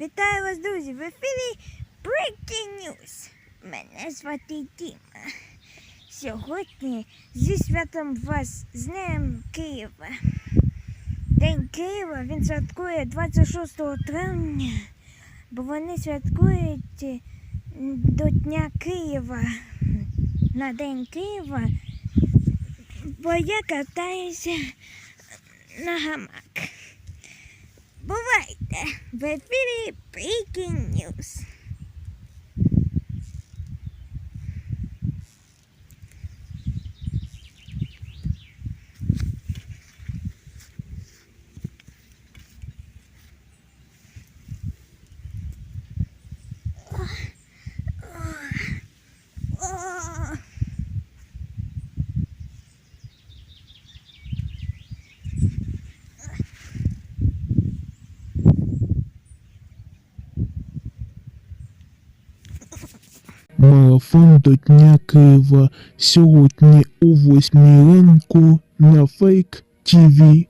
Вітаю вас, друзі! В ефірі Breaking News. Мене звати Діма. Сьогодні зі святом вас з Днем Києва. День Києва він святкує 26 травня, бо вони святкують е, до Дня Києва. На День Києва, бо я катаюся на гамак. Бувайте! В ефірі Breaking News. О! Марафон до Дня Києва сьогодні о 8 ранку на Фейк ТВ.